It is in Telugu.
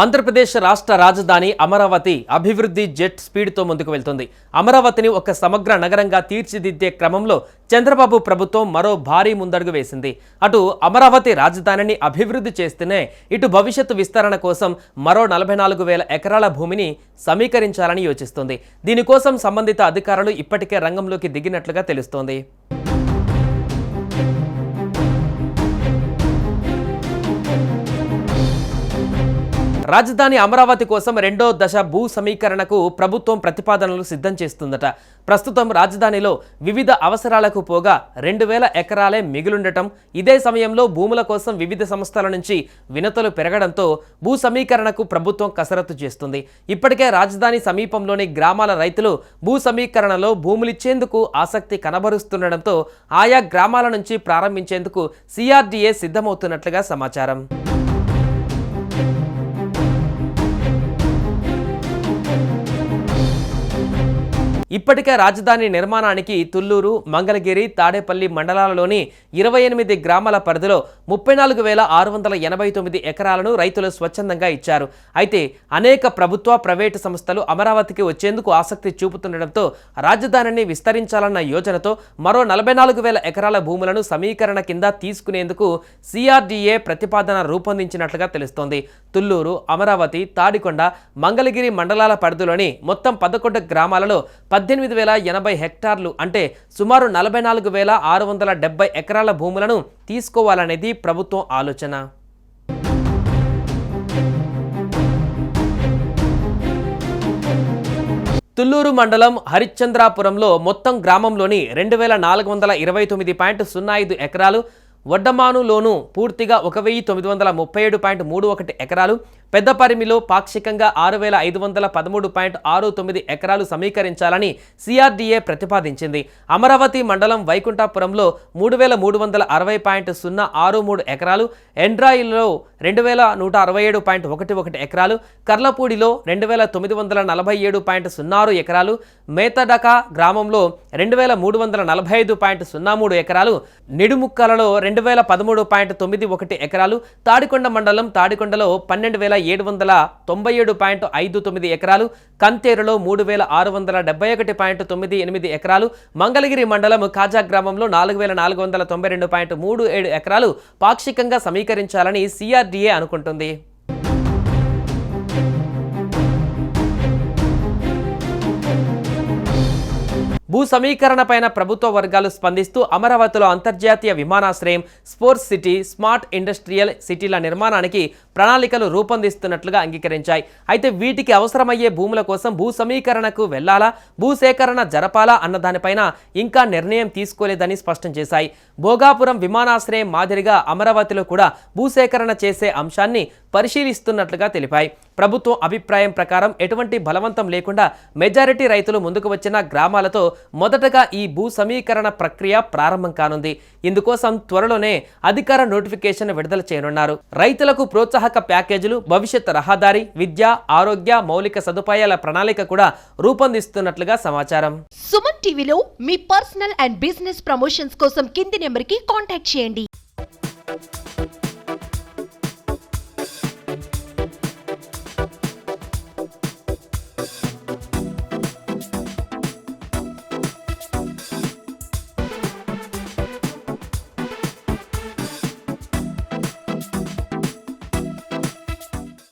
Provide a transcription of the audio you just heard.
ఆంధ్రప్రదేశ్ రాష్ట్ర రాజధాని అమరావతి అభివృద్ధి జెట్ స్పీడ్తో ముందుకు వెళ్తుంది. అమరావతిని ఒక సమగ్ర నగరంగా తీర్చిదిద్దే క్రమంలో చంద్రబాబు ప్రభుత్వం మరో భారీ ముందడుగు వేసింది. అటు అమరావతి రాజధానిని అభివృద్ధి చేస్తేనే ఇటు భవిష్యత్తు విస్తరణ కోసం మరో నలభై నాలుగు వేల ఎకరాల భూమిని సమీకరించాలని యోచిస్తుంది. దీనికోసం సంబంధిత అధికారులు ఇప్పటికే రంగంలోకి దిగినట్లుగా తెలుస్తోంది. రాజధాని అమరావతి కోసం రెండో దశ భూ సమీకరణకు ప్రభుత్వం ప్రతిపాదనలు సిద్ధం చేస్తుందట. ప్రస్తుతం రాజధానిలో వివిధ అవసరాలకు పోగా రెండు వేల ఎకరాలే మిగులుండటం ఇదే సమయంలో భూముల కోసం వివిధ సంస్థల నుంచి వినతులు పెరగడంతో భూ సమీకరణకు ప్రభుత్వం కసరత్తు చేస్తుంది. ఇప్పటికే రాజధాని సమీపంలోని గ్రామాల రైతులు భూ సమీకరణలో భూములిచ్చేందుకు ఆసక్తి కనబరుస్తుండటంతో ఆయా గ్రామాల నుంచి ప్రారంభించేందుకు సిఆర్డీఏ సిద్ధమవుతున్నట్లుగా సమాచారం. ఇప్పటికే రాజధాని నిర్మాణానికి తుళ్ళూరు మంగళగిరి తాడేపల్లి మండలాలలోని ఇరవై ఎనిమిది గ్రామాల పరిధిలో ముప్పై నాలుగు వేల ఆరు వందల ఎనభై తొమ్మిది ఎకరాలను రైతులు స్వచ్ఛందంగా ఇచ్చారు. అయితే అనేక ప్రభుత్వ ప్రైవేటు సంస్థలు అమరావతికి వచ్చేందుకు ఆసక్తి చూపుతుండటంతో రాజధానిని విస్తరించాలన్న యోజనతో మరో నలభై నాలుగు వేల ఎకరాల భూములను సమీకరణ కింద తీసుకునేందుకు సిఆర్డీఏ ప్రతిపాదన రూపొందించినట్లుగా తెలుస్తోంది. తుళ్ళూరు అమరావతి తాడికొండ మంగళగిరి మండలాల పరిధిలోని మొత్తం పదకొండు గ్రామాలలో పద్దెనిమిది వేల ఎనభై హెక్టార్లు అంటే సుమారు నలభై నాలుగు వేల ఆరు వందల డెబ్బై ఎకరాల భూములను తీసుకోవాలనేది ప్రభుత్వం ఆలోచన. తుల్లూరు మండలం హరిశ్చంద్రాపురంలో మొత్తం గ్రామంలోని రెండు వేల నాలుగు వందల ఇరవై తొమ్మిది పాయింట్ సున్నా ఐదు ఎకరాలు వడ్డమానులోను పూర్తిగా ఒక వెయ్యి తొమ్మిది వందల ముప్పై ఏడు పాయింట్ మూడు ఒకటి ఎకరాలు పెద్దపరిమిలో పాక్షికంగా ఆరు వేల ఐదు వందల పదమూడు పాయింట్ ఆరు తొమ్మిది ఎకరాలు సమీకరించాలని సిఆర్డీఏ ప్రతిపాదించింది. అమరావతి మండలం వైకుంఠాపురంలో మూడు వేల మూడు వందల అరవై పాయింట్ సున్నా ఆరు మూడు ఎకరాలు ఎండ్రాయిల్లో రెండు వేల నూట అరవై ఏడు పాయింట్ ఒకటి ఒకటి ఎకరాలు కర్లపూడిలో రెండు వేల తొమ్మిది వందల నలభై ఏడు పాయింట్ సున్నా ఆరు ఎకరాలు మేతడక గ్రామంలో రెండు వేల మూడు వందల నలభై ఐదు పాయింట్ సున్నా మూడు ఎకరాలు నిడుముక్కలలో రెండు వేల పదమూడు పాయింట్ తొమ్మిది ఒకటి ఎకరాలు తాడికొండ మండలం తాడికొండలో పన్నెండు వేల ఏడు వందల తొంభై ఏడు పాయింట్ ఐదు తొమ్మిది ఎకరాలు కంతేరులో మూడు వేల ఆరు వందల డెబ్బై ఒకటి పాయింట్ తొమ్మిది ఎనిమిది ఎకరాలు మంగళగిరి మండలం కాజా గ్రామంలో నాలుగు వేల నాలుగు వందల తొంభై రెండు పాయింట్ మూడు ఏడు ఎకరాలు పాక్షికంగా సమీకరించాలని సిఆర్డీఏ అనుకుంటుంది. భూ సమీకరణపైన ప్రభుత్వ వర్గాలు స్పందిస్తూ అమరావతిలో అంతర్జాతీయ విమానాశ్రయం స్పోర్ట్స్ సిటీ స్మార్ట్ ఇండస్ట్రియల్ సిటీల నిర్మాణానికి ప్రణాళికలు రూపొందిస్తున్నట్లుగా అంగీకరించాయి. అయితే వీటికి అవసరమయ్యే భూముల కోసం భూ సమీకరణకు వెళ్ళాలా? భూసేకరణ జరపాలా అన్న దానిపైన ఇంకా నిర్ణయం తీసుకోలేదని స్పష్టం చేశాయి. భోగాపురం విమానాశ్రయం మాదిరిగా అమరావతిలో కూడా భూసేకరణ చేసే అంశాన్ని పరిశీలిస్తున్నట్లుగా తెలిపాయి. ప్రభుత్వం అభిప్రాయం ప్రకారం ఎటువంటి బలవంతం లేకుండా మెజారిటీ రైతులు ముందుకు వచ్చిన గ్రామాలతో మొదటగా ఈ భూ సమీకరణ ప్రక్రియ ప్రారంభం కానుంది. ఇందుకోసం త్వరలోనే అధికార నోటిఫికేషన్ విడుదల చేయనున్నారు. రైతులకు ప్రోత్సాహక ప్యాకేజీలు భవిష్యత్ రహదారి విద్య ఆరోగ్య మౌలిక సదుపాయాల ప్రణాళిక కూడా రూపొందిస్తున్నట్లుగా సమాచారం. సుమన్ టీవీలో మీ పర్సనల్ అండ్ బిజినెస్ ప్రమోషన్స్ కోసం కింది నెంబర్కి కాంటాక్ట్ చేయండి.